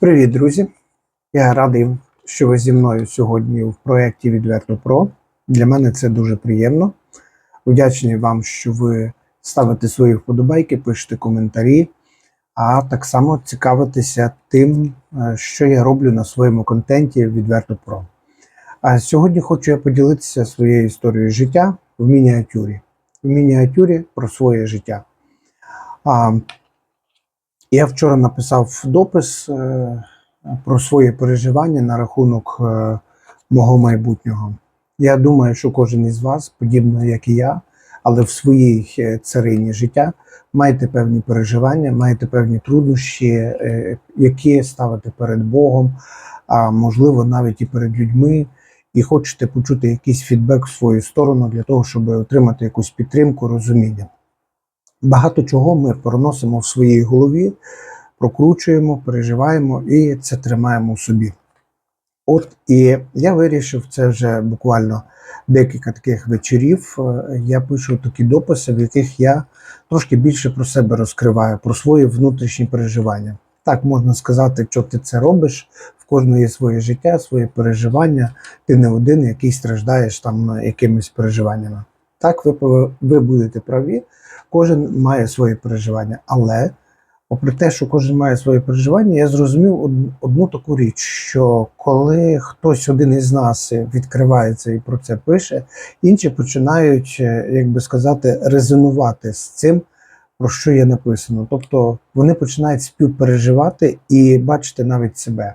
Привіт, друзі! Я радий, що ви зі мною сьогодні в проєкті Відверто Про. Для мене це дуже приємно. Вдячний вам, що ви ставите свої вподобайки, пишете коментарі, а так само цікавитеся тим, е, що я роблю на своєму контенті Відверто Про. А сьогодні хочу я поділитися своєю історією життя в мініатюрі. В мініатюрі про своє життя. А, я вчора написав допис е, про своє переживання на рахунок е, мого майбутнього. Я думаю, що кожен із вас, подібно як і я, але в своїй е, царині життя, маєте певні переживання, маєте певні труднощі, які ставите перед Богом, а можливо навіть і перед людьми, і хочете почути якийсь фідбек в свою сторону для того, щоб отримати якусь підтримку, розуміння. Багато чого ми проносимо в своїй голові, прокручуємо, переживаємо і це тримаємо в собі. От і я вирішив це вже буквально декілька таких вечорів. е, Я пишу такі дописи, в яких я трошки більше про себе розкриваю, про свої внутрішні переживання. Так можна сказати, що ти це робиш. В кожного є своє життя, своє переживання. Ти не один, який страждаєш там якимись переживаннями. Так, ви, ви будете праві, кожен має свої переживання. Але, попри те, що кожен має свої переживання, я зрозумів од- одну таку річ: що коли хтось один із нас відкривається і про це пише, інші починають, е, як би сказати, резонувати з цим, про що є написано. Тобто вони починають співпереживати і бачити навіть себе.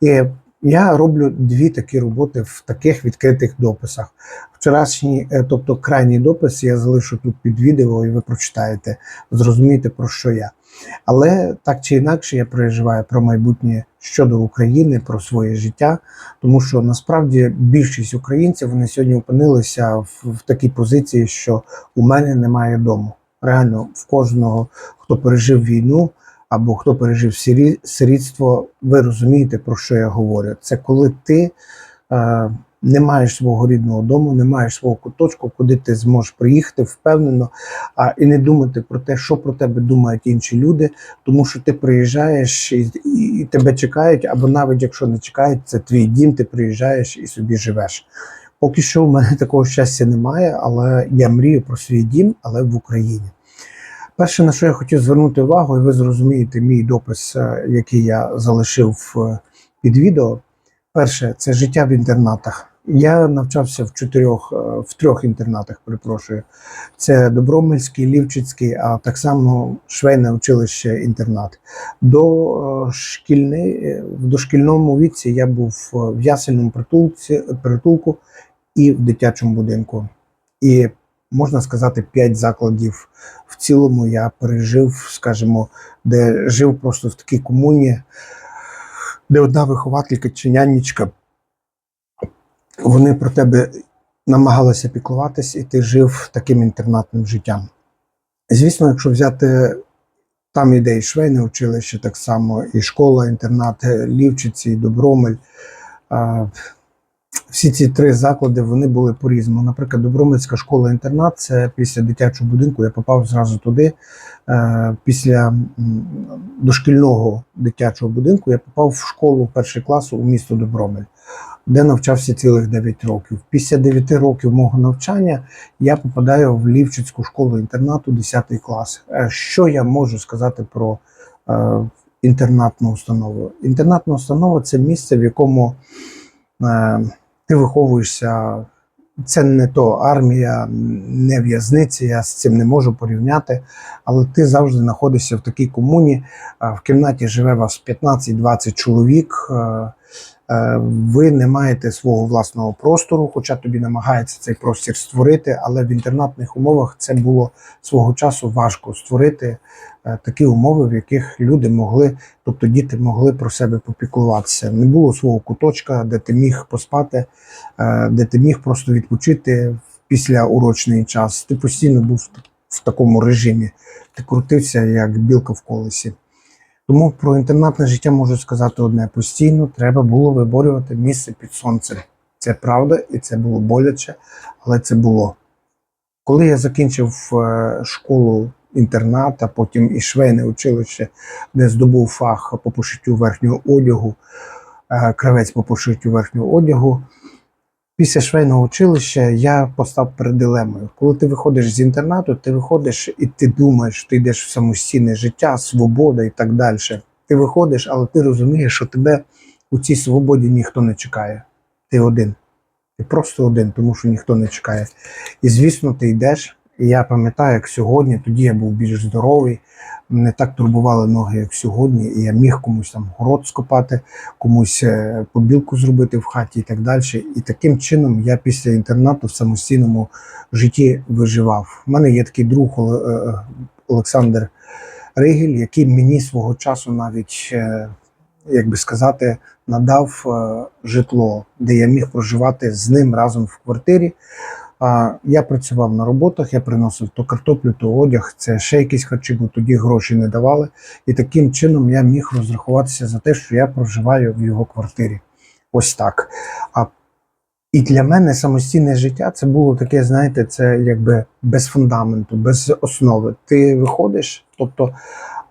І я роблю дві такі роботи в таких відкритих дописах. Вчорашній, е, тобто крайній допис, я залишу тут під відео, і ви прочитаєте, зрозумієте про що я. Але так чи інакше я переживаю про майбутнє щодо України, про своє життя, тому що насправді більшість українців вони сьогодні опинилися в, в такій позиції, що у мене немає дому. Реально, в кожного, хто пережив війну або хто пережив сирі- сирітство, ви розумієте, про що я говорю. Це коли ти е, не маєш свого рідного дому, не маєш свого куточку, куди ти зможеш приїхати впевнено, а і не думати про те, що про тебе думають інші люди, тому що ти приїжджаєш і, і, і тебе чекають, або навіть якщо не чекають, це твій дім, ти приїжджаєш і собі живеш. Поки що в мене такого щастя немає, але я мрію про свій дім, але в Україні. Перше, на що я хотів звернути увагу, і ви зрозумієте мій допис, е, який я залишив е, під відео. Перше, це життя в інтернатах. Я навчався в чотирьох, е, в трьох інтернатах, перепрошую. Це Добромельський, Лівчицький, а так само швейне училище інтернат. До в дошкільному віці я був в ясельному притулці, притулку і в дитячому будинку. І можна сказати, п'ять закладів в цілому я пережив, скажімо, де жив просто в такій комуні, де одна вихователька чи нянечка, вони про тебе намагалися піклуватись, і ти жив таким інтернатним життям. Звісно, якщо взяти там іде і швейне училище, так само, і школа, інтернат Лівчиці, і Добромель. Всі ці три заклади вони були по-різному. Наприклад, Добромельська школа-інтернат це після дитячого будинку я попав зразу туди. Е, Після дошкільного дитячого будинку я попав в школу перший клас у місто Добромель, де навчався цілих 9 років. Після 9 років мого навчання я попадаю в Лівчицьку школу інтернату 10 клас. Е, Що я можу сказати про е, інтернатну установу? Інтернатна установа це місце, в якому ти виховуєшся. Це не то армія, не в'язниця, я з цим не можу порівняти. Але ти завжди знаходишся в такій комуні. В кімнаті живе вас 15-20 чоловік. Е, Ви не маєте свого власного простору, хоча тобі намагається цей простір створити, але в інтернатних умовах це було свого часу важко створити е, такі умови, в яких люди могли, тобто діти могли про себе попіклуватися. Не було свого куточка, де ти міг поспати, е, де ти міг просто відпочити в післяурочний час. Ти постійно був в такому режимі. Ти крутився як білка в колесі. Тому про інтернатне життя можу сказати одне: постійно треба було виборювати місце під сонцем. Це правда, і це було боляче, але це було. Коли я закінчив е, школу інтернат, а потім і швейне училище, де здобув фах по пошиттю верхнього одягу, е, кравець по пошиттю верхнього одягу. Після швейного училища я постав перед дилемою. Коли ти виходиш з інтернату, ти виходиш і ти думаєш, ти йдеш в самостійне життя, свобода і так далі. Ти виходиш, але ти розумієш, що тебе у цій свободі ніхто не чекає. Ти один. Ти просто один, тому що ніхто не чекає. І звісно, ти йдеш. І я пам'ятаю, як сьогодні, тоді я був більш здоровий, не так турбували ноги, як сьогодні, і я міг комусь там город скопати, комусь е, побілку зробити в хаті і так далі. І таким чином я після інтернату в самостійному житті виживав. У мене є такий друг Оле- е, Олександр Ригіль, який мені свого часу навіть, е, як би сказати, надав е, житло, де я міг проживати з ним разом в квартирі. А, Я працював на роботах, я приносив то картоплю, то одяг, це ще якісь харчі, бо тоді гроші не давали. І таким чином я міг розрахуватися за те, що я проживаю в його квартирі. Ось так. А і для мене самостійне життя це було таке, знаєте, це якби без фундаменту, без основи. Ти виходиш, тобто,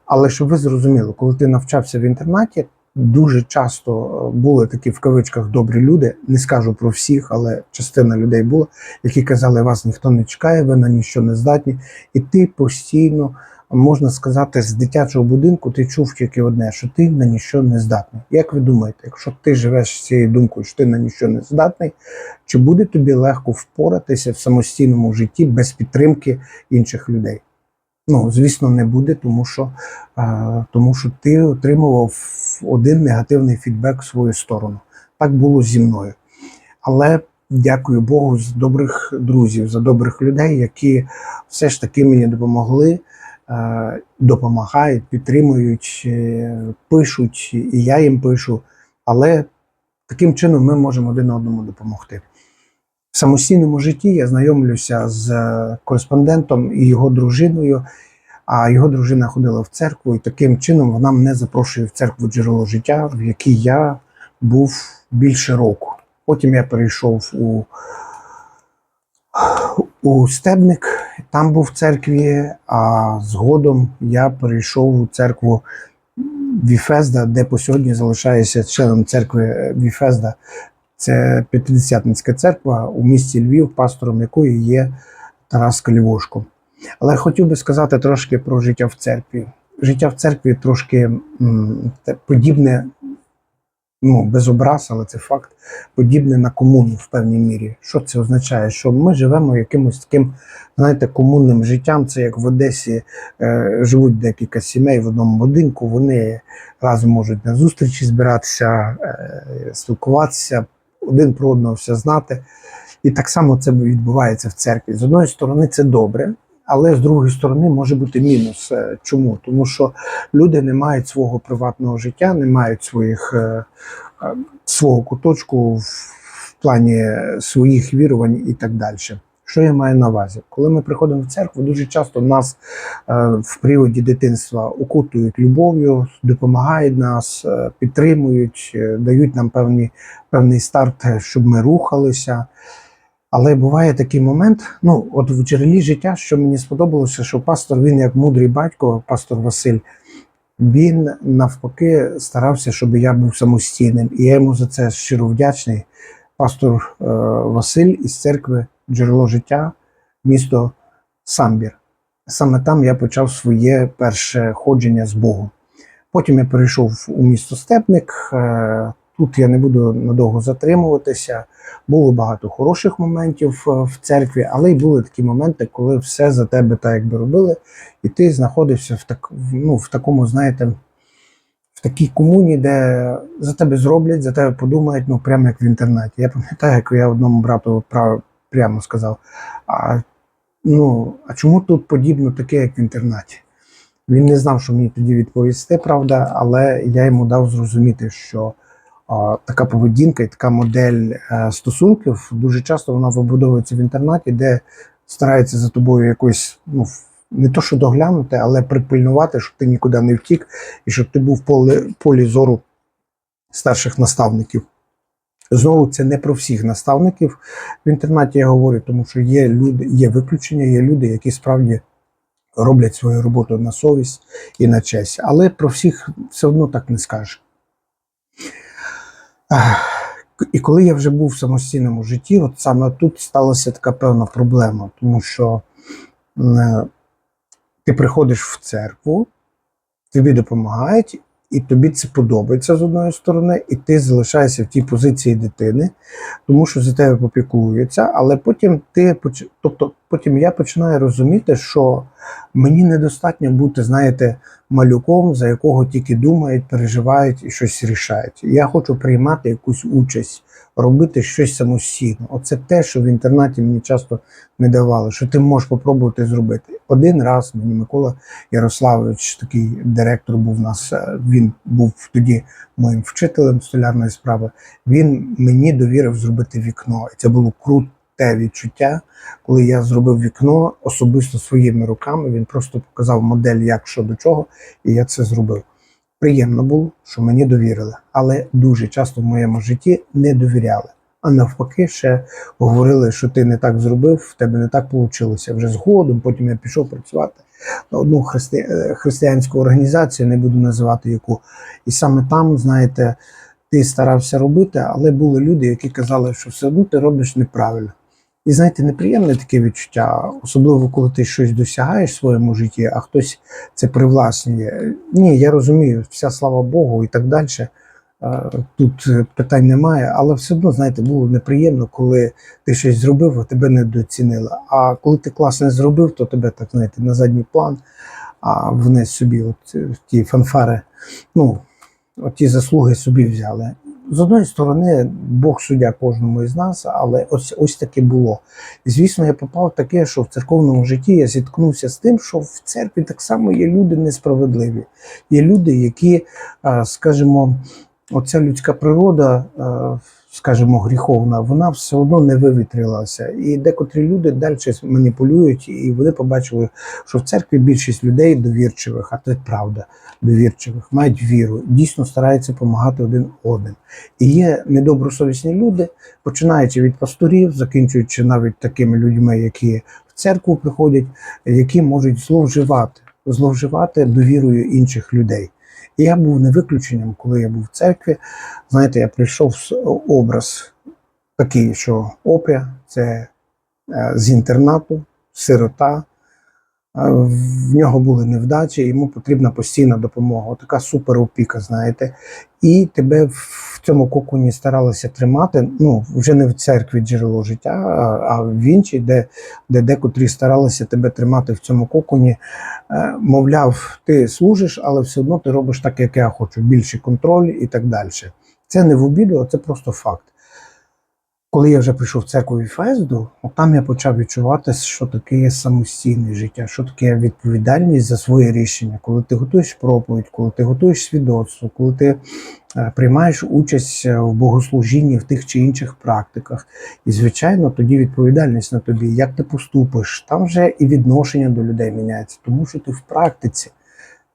але щоб ви зрозуміли, коли ти навчався в інтернаті, дуже часто е, були такі в кавичках добрі люди. Не скажу про всіх, але частина людей була, які казали, вас ніхто не чекає, ви на ніщо не здатні. І ти постійно, можна сказати, з дитячого будинку ти чув тільки одне, що ти на ніщо не здатний. Як ви думаєте, якщо ти живеш з цією думкою, що ти на ніщо не здатний, чи буде тобі легко впоратися в самостійному житті без підтримки інших людей? Ну, звісно, не буде, тому що, е, тому що ти отримував один негативний фідбек в свою сторону. Так було зі мною. Але дякую Богу за добрих друзів, за добрих людей, які все ж таки мені допомогли, е, допомагають, підтримують, е, пишуть, і я їм пишу. Але таким чином ми можемо один одному допомогти. В самостійному житті я знайомлюся з е, кореспондентом і його дружиною. А його дружина ходила в церкву, і таким чином вона мене запрошує в церкву джерело життя, в якій я був більше року. Потім я перейшов у, у Стебник, там був в церкві, а згодом я перейшов у церкву Віфезда, де по сьогодні залишаюся членом церкви Віфезда. Це П'ятидесятницька церква у місті Львів, пастором якої є Тарас Калівошко. Але хотів би сказати трошки про життя в церкві. Життя в церкві трошки м, подібне, ну, без образ, але це факт, подібне на комуну в певній мірі. Що це означає? Що ми живемо якимось таким, знаєте, комунним життям. Це як в Одесі е, живуть декілька сімей в одному будинку, вони разом можуть на зустрічі збиратися, е, спілкуватися, один про одного все знати. І так само це відбувається в церкві. З одної сторони, це добре, але з другої сторони може бути мінус. Е, Чому? Тому що люди не мають свого приватного життя, не мають своїх, е, е, свого куточку в, в плані своїх вірувань і так далі. Що я маю на увазі? Коли ми приходимо в церкву, дуже часто нас е, в приводі дитинства окутують любов'ю, допомагають нас, е, підтримують, е, дають нам певні, певний старт, щоб ми рухалися. Але буває такий момент, ну от в джерелі життя, що мені сподобалося, що пастор, він як мудрий батько, пастор Василь, він навпаки старався, щоб я був самостійним. І я йому за це щиро вдячний. Пастор Василь із церкви Джерело життя, місто Самбір. Саме там я почав своє перше ходження з Богом. Потім я перейшов у місто Степник. е, Тут я не буду надовго затримуватися. Було багато хороших моментів е, в церкві, але й були такі моменти, коли все за тебе так якби робили, і ти знаходився в так, ну, в такому, знаєте, в такій комуні, де за тебе зроблять, за тебе подумають, ну прямо як в інтернеті. Я пам'ятаю, як я одному брату прямо сказав: а, ну, а чому тут подібно таке, як в інтернаті? Він не знав, що мені тоді відповісти, правда, але я йому дав зрозуміти, що а, така поведінка і така модель е, стосунків дуже часто вона вибудовується в інтернаті, де стараються за тобою якось, ну, не то що доглянути, але припильнувати, щоб ти нікуди не втік, і щоб ти був в полі, полі зору старших наставників. Знову це не про всіх наставників в інтернаті я говорю, тому що є люди, є виключення, є люди, які справді роблять свою роботу на совість і на честь. Але про всіх все одно так не скажеш. І коли я вже був в самостійному житті, от саме тут сталася така певна проблема, тому що е, ти приходиш в церкву, тобі допомагають, і тобі це подобається з одної сторони, і ти залишаєшся в тій позиції дитини, тому що за тебе попікуються, але потім ти тобто потім я починаю розуміти, що мені недостатньо бути, знаєте, малюком, за якого тільки думають, переживають і щось рішають. Я хочу приймати якусь участь, робити щось самостійно. Оце те, що в інтернаті мені часто не давали, що ти можеш попробувати зробити. Один раз мені Микола Ярославович, такий директор був у нас, е, він був тоді моїм вчителем столярної справи. Він мені довірив зробити вікно. І це було круте відчуття, коли я зробив вікно особисто своїми руками. Він просто показав модель, як що до чого, і я це зробив. Приємно було, що мені довірили, але дуже часто в моєму житті не довіряли. А навпаки, ще говорили, що ти не так зробив, в тебе не так вийшло. Вже згодом, потім я пішов працювати на одну христи... е, християнську організацію, не буду називати яку. І саме там, знаєте, ти старався робити, але були люди, які казали, що все одно ти робиш неправильно. І знаєте, неприємне таке відчуття, особливо коли ти щось досягаєш в своєму житті, а хтось це привласнює. Ні, я розумію, вся слава Богу і так далі. Е, Тут питань немає, але все одно, знаєте, було неприємно, коли ти щось зробив, а тебе недооцінили. А коли ти класно зробив, то тебе так знаєте на задній план, а вниз собі, от е, ті фанфари, ну, от ті заслуги собі взяли. З одної сторони, Бог суддя кожному із нас, але ось ось таке було. І, звісно, я попав в таке, що в церковному житті я зіткнувся з тим, що в церкві так само є люди несправедливі. Є люди, які, скажімо, оця людська природа, скажімо, гріховна, вона все одно не вивітрилася. І декотрі люди далі маніпулюють, і вони побачили, що в церкві більшість людей довірчивих, а це правда, довірчивих, мають віру, дійсно стараються допомагати один одним. І є недобросовісні люди, починаючи від пасторів, закінчуючи навіть такими людьми, які в церкву приходять, які можуть зловживати, зловживати довірою інших людей. І я був не виключенням, коли я був в церкві. Знаєте, я прийшов з образ такий, що опря це е, з інтернату, сирота. В нього були невдачі, йому потрібна постійна допомога. Така суперопіка, знаєте. І тебе в цьому коконі старалися тримати. Ну, вже не в церкві джерело життя, а- в іншій, де, де декотрі старалися тебе тримати в цьому коконі. Е, Мовляв, ти служиш, але все одно ти робиш так, як я хочу, більший контроль і так далі. Це не в обіду, а це просто факт. Коли я вже прийшов в церкву Віфезду, там я почав відчувати, що таке є самостійне життя, що таке відповідальність за своє рішення, коли ти готуєш проповідь, коли ти готуєш свідоцтво, коли ти е, приймаєш участь е, в богослужінні в тих чи інших практиках. І, звичайно, тоді відповідальність на тобі, як ти поступиш, там вже і відношення до людей міняється, тому що ти в практиці.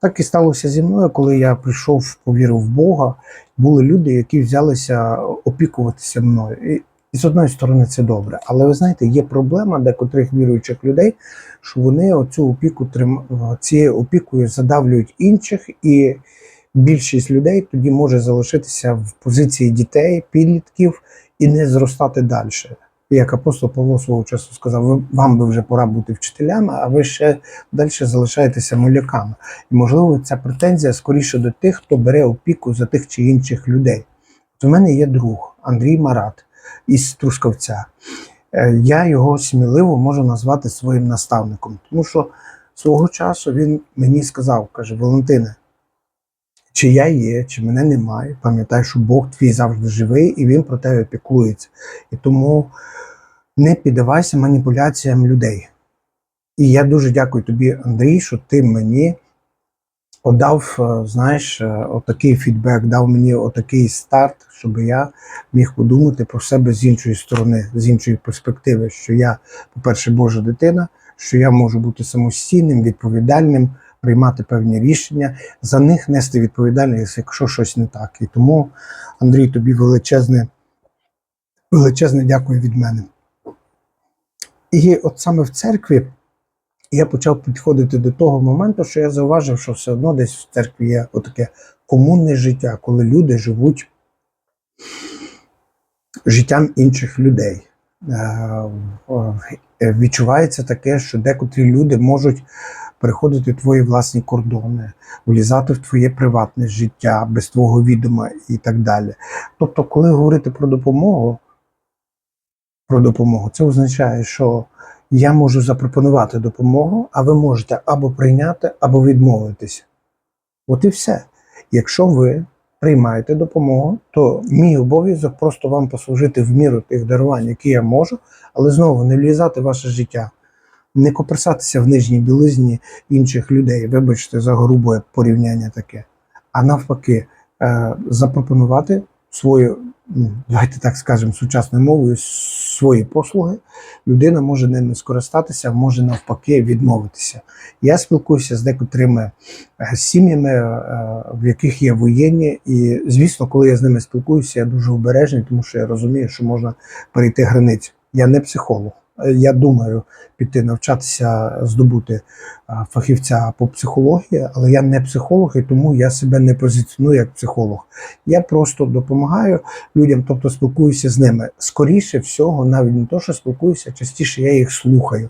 Так і сталося зі мною, коли я прийшов, повірив в Бога. Були люди, які взялися опікуватися мною. І, з одної сторони це добре. Але ви знаєте, є проблема декотрих віруючих людей, що вони оцю опіку трим... цією опікою задавлюють інших, і більшість людей тоді може залишитися в позиції дітей, підлітків і не зростати далі. Як апостол Павло свого часу сказав, вам би вже пора бути вчителями, а ви ще далі залишаєтеся маляками. І можливо, ця претензія скоріше до тих, хто бере опіку за тих чи інших людей. От у мене є друг Андрій Марат із Трускавця. Е, Я його сміливо можу назвати своїм наставником, тому що свого часу він мені сказав, каже: Валентине, чи я є, чи мене немає, пам'ятай, що Бог твій завжди живий і він про тебе піклується. І тому не піддавайся маніпуляціям людей. І я дуже дякую тобі, Андрій, що ти мені подав, е, знаєш, е, отакий фідбек, дав мені отакий старт, щоб я міг подумати про себе з іншої сторони, з іншої перспективи, що я, по-перше, Божа дитина, що я можу бути самостійним, відповідальним, приймати певні рішення, за них нести відповідальність, якщо щось не так. І тому, Андрій, тобі величезне, величезне дякую від мене. І от саме в церкві я почав підходити до того моменту, що я зауважив, що все одно десь в церкві є отаке комунне життя, коли люди живуть життям інших людей. Е, е, Відчувається таке, що декотрі люди можуть переходити твої власні кордони, влізати в твоє приватне життя без твого відома і так далі. Тобто, коли говорити про допомогу, про допомогу, це означає, що я можу запропонувати допомогу, а ви можете або прийняти, або відмовитися. От і все. Якщо ви приймаєте допомогу, то мій обов'язок просто вам послужити в міру тих дарувань, які я можу, але знову не влізати в ваше життя, не коперсатися в нижній білизні інших людей, вибачте за грубе порівняння таке, а навпаки, е, запропонувати свою, давайте так скажемо, сучасною мовою, свої послуги. Людина може ними скористатися, може навпаки відмовитися. Я спілкуюся з декотрими е, сім'ями, е, в яких є воєнні, і звісно, коли я з ними спілкуюся, я дуже обережний, тому що я розумію, що можна перейти границю. Я не психолог. Е, Я думаю піти навчатися здобути фахівця по психології, але я не психолог, і тому я себе не позиціоную як психолог. Я просто допомагаю людям, тобто спілкуюся з ними. Скоріше всього, навіть не то, що спілкуюся, частіше я їх слухаю.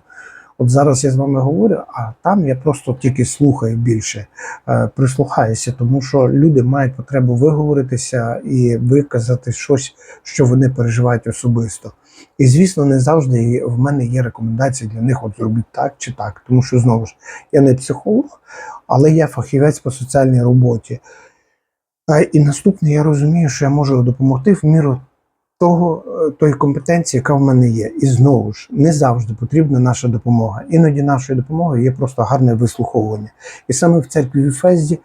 От зараз я з вами говорю, а там я просто тільки слухаю більше, е, прислухаюся, тому що люди мають потребу виговоритися і виказати щось, що вони переживають особисто. І звісно, не завжди в мене є рекомендації для них: от зробіть так чи так. Тому що знову ж я не психолог, але я фахівець по соціальній роботі. І наступне, я розумію, що я можу допомогти в міру того, е, тої компетенції, яка в мене є. І знову ж не завжди потрібна наша допомога. Іноді нашою допомогою є просто гарне вислуховування. І саме в церкві в Ефезді е,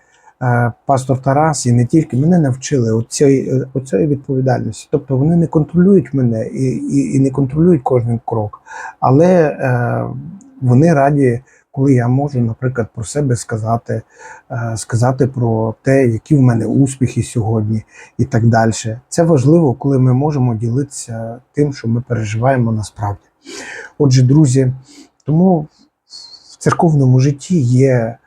пастор Тарас і не тільки мене навчили оцієї, е, оцієї відповідальності. Тобто вони не контролюють мене і, і, і не контролюють кожен крок, але е, вони раді. Коли я можу, наприклад, про себе сказати, е, сказати про те, які в мене успіхи сьогодні, і так далі. Це важливо, коли ми можемо ділитися тим, що ми переживаємо насправді. Отже, друзі, тому в церковному житті є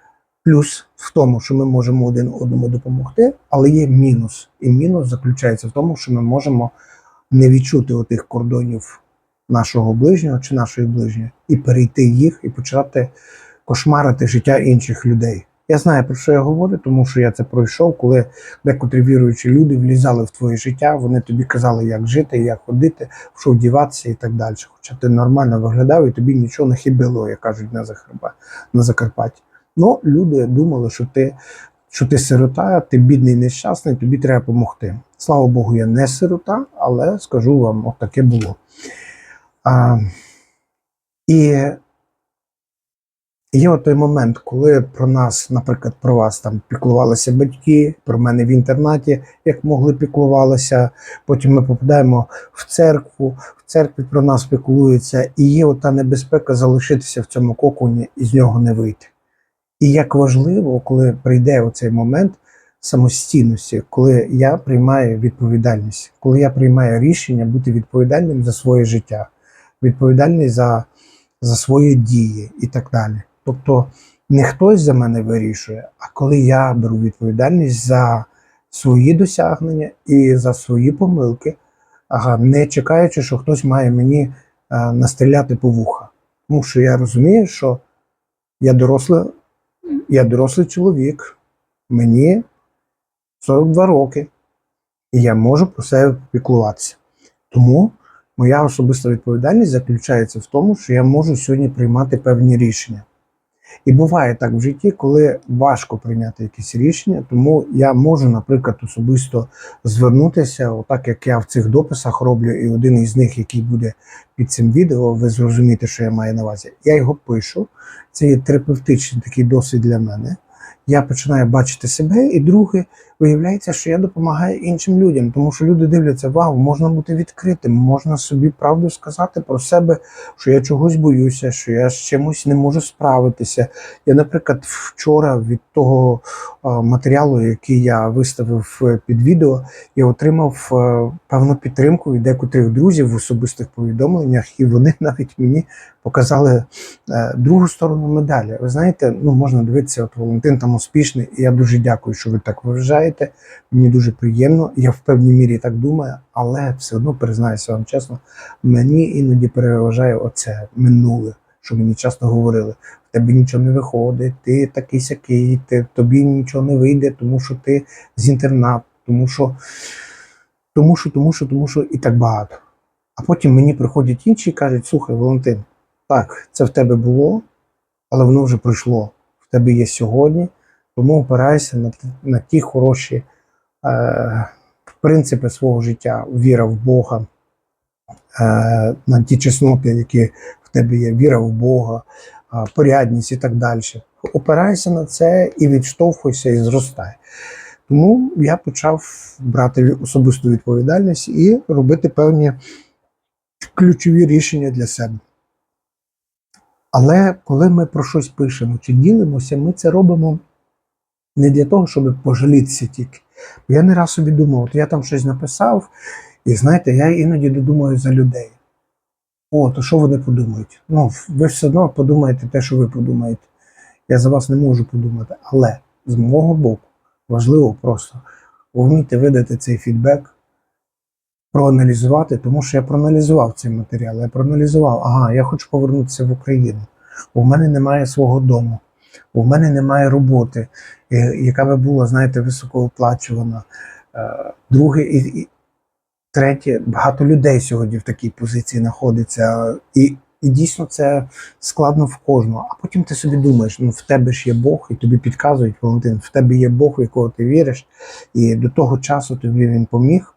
плюс в тому, що ми можемо один одному допомогти, але є мінус. І мінус заключається в тому, що ми можемо не відчути отих кордонів нашого ближнього чи нашої ближньої, і перейти їх, і почати кошмарити життя інших людей. Я знаю, про що я говорю, тому що я це пройшов, коли декотрі віруючі люди влізали в твоє життя, вони тобі казали, як жити, як ходити, в що вдіватися і так далі. Хоча ти нормально виглядав і тобі нічого не хибило, як кажуть на, Закарпатті. Ну, люди думали, що ти, що ти сирота, ти бідний, нещасний, тобі треба допомогти. Слава Богу, я не сирота, але скажу вам, от було. А, і Є той момент, коли про нас, наприклад, про вас там піклувалися батьки, про мене в інтернаті, як могли піклувалися. Потім ми попадаємо в церкву, в церкві про нас піклуються, і є ота небезпека залишитися в цьому коконі і з нього не вийти. І як важливо, коли прийде оцей момент самостійності, коли я приймаю відповідальність, коли я приймаю рішення бути відповідальним за своє життя, відповідальний за, за свої дії і так далі. Тобто не хтось за мене вирішує, а коли я беру відповідальність за свої досягнення і за свої помилки, не чекаючи, що хтось має мені а, настріляти по вуха. Тому що я розумію, що я дорослий, я дорослий чоловік, мені 42 роки, і я можу про себе піклуватися. Тому моя особиста відповідальність заключається в тому, що я можу сьогодні приймати певні рішення. І буває так в житті, коли важко прийняти якісь рішення, тому я можу, наприклад, особисто звернутися, отак як я в цих дописах роблю, і один із них, який буде під цим відео, ви зрозумієте, що я маю на увазі. Я його пишу. Це є терапевтичний такий досвід для мене. Я починаю бачити себе, і друге, виявляється, що я допомагаю іншим людям, тому що люди дивляться, вау, можна бути відкритим, можна собі правду сказати про себе, що я чогось боюся, що я з чимось не можу справитися. Я, наприклад, вчора від того матеріалу, який я виставив е, під відео, я отримав е, певну підтримку від декотрих друзів в особистих повідомленнях, і вони навіть мені показали е, другу сторону медалі. Ви знаєте, ну можна дивитися, от Валентин там успішний, і я дуже дякую, що ви так вважаєте. Мені дуже приємно. Я в певній мірі так думаю, але все одно признаюся вам чесно, мені іноді переважає оце минуле, що мені часто говорили. В тебе нічого не виходить, ти такий сякий, ти, тобі нічого не вийде, тому що ти з інтернату, тому що, тому що, тому що, тому що і так багато. А потім мені приходять інші і кажуть: слухай, Валентин, так, це в тебе було, але воно вже пройшло. В тебе є сьогодні, тому опирайся на, на ті хороші е, принципи свого життя, віра в Бога, е, на ті чесноти, які в тебе є, віра в Бога, е, порядність і так далі. Опирайся на це і відштовхуйся, і зростай. Тому я почав брати особисту відповідальність і робити певні ключові рішення для себе. Але коли ми про щось пишемо чи ділимося, ми це робимо не для того, щоб пожалітися тільки. Бо я не раз собі думав, от я там щось написав, і знаєте, я іноді додумаю за людей. О, то що вони подумають? Ну, ви все одно подумаєте те, що ви подумаєте. Я за вас не можу подумати. Але з мого боку важливо просто вміти видати цей фідбек, проаналізувати, тому що я проаналізував цей матеріал. Я проаналізував, ага, я хочу повернутися в Україну. У мене немає свого дому, у мене немає роботи, е, яка би була, знаєте, високооплачувана. Е, Друге і, і третє, багато людей сьогодні в такій позиції знаходиться. І, і дійсно це складно в кожного. А потім ти собі думаєш, ну в тебе ж є Бог, і тобі підказують, Валентин, в тебе є Бог, в якого ти віриш, і до того часу тобі він поміг.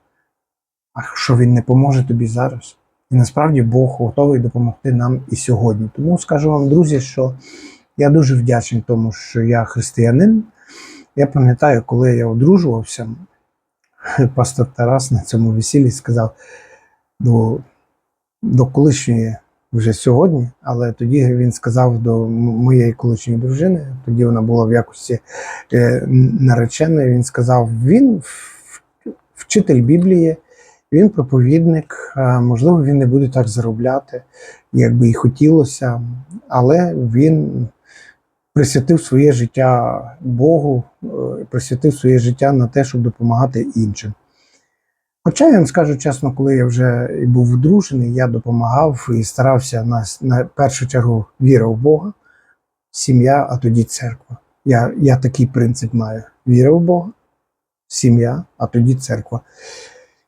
А що він не поможе тобі зараз? І насправді Бог готовий допомогти нам і сьогодні. Тому скажу вам, друзі, що я дуже вдячний тому, що я християнин. Я пам'ятаю, коли я одружувався, пастор Тарас на цьому весіллі сказав до, до колишньої вже сьогодні, але тоді він сказав до моєї колишньої дружини, тоді вона була в якості е, нареченої. Він сказав: він вчитель Біблії, він проповідник, можливо, він не буде так заробляти, як би і хотілося, але він присвятив своє життя Богу, е, присвятив своє життя на те, щоб допомагати іншим. Хоча я вам скажу чесно, коли я вже був одружений, я допомагав і старався на, на першу чергу віра в Бога, сім'я, а тоді церква. Я, я такий принцип маю: віра в Бога, сім'я, а тоді церква.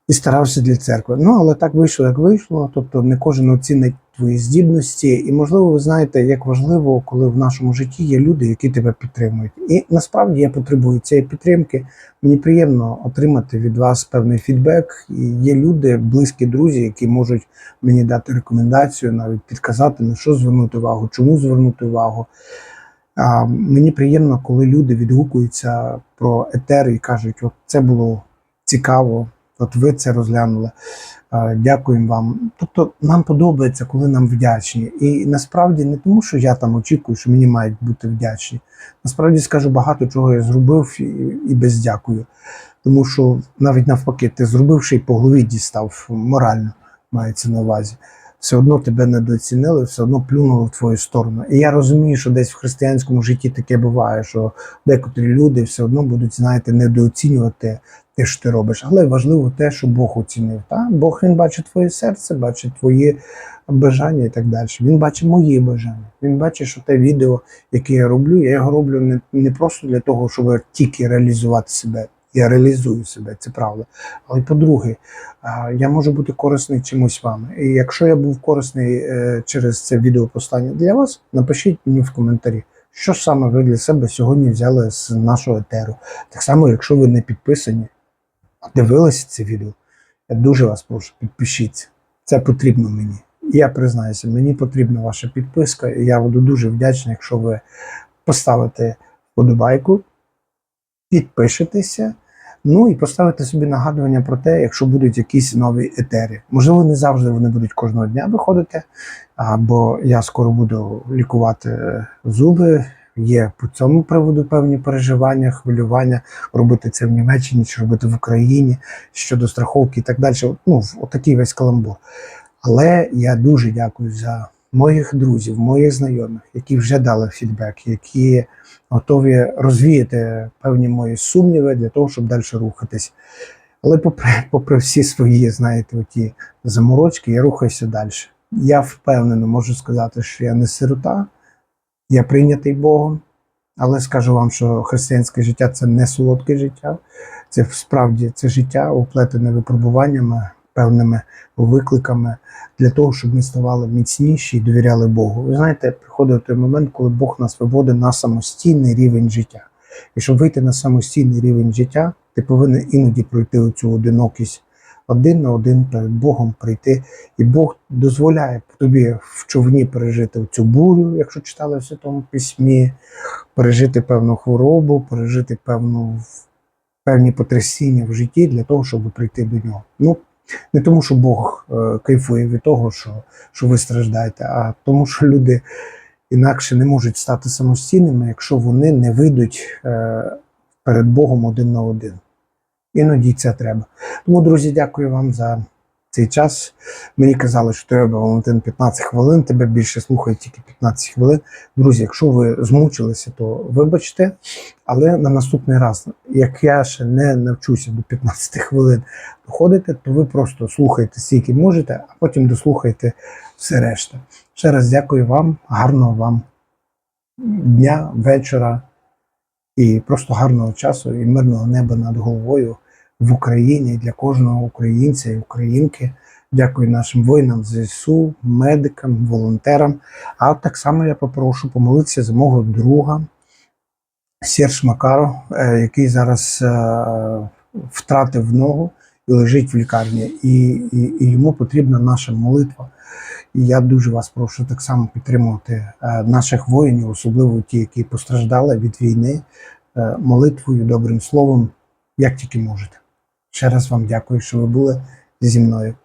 І старався для церкви. Ну, але так вийшло, як вийшло. Тобто не кожен оцінить твої здібності. І, можливо, ви знаєте, як важливо, коли в нашому житті є люди, які тебе підтримують. І насправді я потребую цієї підтримки. Мені приємно отримати від вас певний фідбек. І є люди, близькі друзі, які можуть мені дати рекомендацію, навіть підказати, на що звернути увагу, чому звернути увагу. А, мені приємно, коли люди відгукуються про етер і кажуть, от це було цікаво, от ви це розглянули. А, Дякуємо вам. Тобто нам подобається, коли нам вдячні. І насправді не тому, що я там очікую, що мені мають бути вдячні. Насправді скажу багато чого я зробив і, без дякую. Тому що навіть навпаки, ти зробивши і по голові дістав морально, мається на увазі. Все одно тебе недооцінили, все одно плюнули в твою сторону. І я розумію, що десь в християнському житті таке буває, що декотрі люди все одно будуть, знаєте, недооцінювати те, що ти робиш. Але важливо те, що Бог оцінив. Та? Бог він бачить твоє серце, бачить твої бажання і так далі. Він бачить мої бажання. Він бачить, що те відео, яке я роблю, я його роблю не, не просто для того, щоб тільки реалізувати себе. Я реалізую себе, це правда. Але по-друге, я можу бути корисний чимось вам. І якщо я був корисний е, через це відеопослання для вас, напишіть мені в коментарі, що саме ви для себе сьогодні взяли з нашого етеру. Так само, якщо ви не підписані, а дивилися це відео, я дуже вас прошу, підпишіться. Це потрібно мені. Я признаюся, мені потрібна ваша підписка, я буду дуже вдячний, якщо ви поставите вподобайку, підпишетеся. Ну і поставити собі нагадування про те, якщо будуть якісь нові етери. Можливо, не завжди вони будуть кожного дня виходити, а, бо я скоро буду лікувати е, зуби. Є по цьому приводу певні переживання, хвилювання, робити це в Німеччині чи робити в Україні щодо страховки і так далі. Ну, отакий весь каламбур. Але я дуже дякую за моїх друзів, моїх знайомих, які вже дали фідбек, які готові розвіяти певні мої сумніви для того, щоб далі рухатись. Але попри, попри всі свої, знаєте, оті заморочки, я рухаюся далі. Я впевнено можу сказати, що я не сирота, я прийнятий Богом, але скажу вам, що християнське життя це не солодке життя, це справді це життя, оплетене випробуваннями, певними викликами для того, щоб ми ставали міцніші і довіряли Богу. Ви знаєте, приходить той момент, коли Бог нас виводить на самостійний рівень життя. І щоб вийти на самостійний рівень життя, ти повинен іноді пройти оцю одинокість один на один перед Богом прийти. І Бог дозволяє тобі в човні пережити цю бурю, якщо читали в Святому Письмі, пережити певну хворобу, пережити певну, певні потрясіння в житті для того, щоб прийти до нього. Ну, не тому, що Бог е, кайфує від того, що, що ви страждаєте, а тому, що люди інакше не можуть стати самостійними, якщо вони не вийдуть е, перед Богом один на один. Іноді це треба. Тому, друзі, дякую вам за цей час. Мені казали, що треба Валентин 15 хвилин, тебе більше слухають тільки 15 хвилин. Друзі, якщо ви змучилися, то вибачте. Але на наступний раз, як я ще не навчуся до 15 хвилин доходити, то ви просто слухайте скільки можете, а потім дослухайте все решта. Ще раз дякую вам, гарного вам дня, вечора і просто гарного часу і мирного неба над головою в Україні для кожного українця і українки. Дякую нашим воїнам ЗСУ, медикам, волонтерам. А так само я попрошу помолитися за мого друга Серж Макаро, е, який зараз е, втратив ногу і лежить в лікарні, і, і, і йому потрібна наша молитва. І я дуже вас прошу так само підтримувати е, наших воїнів, особливо ті, які постраждали від війни, молитвою, добрим словом, як тільки можете. Ще раз вам дякую, що ви були зі мною.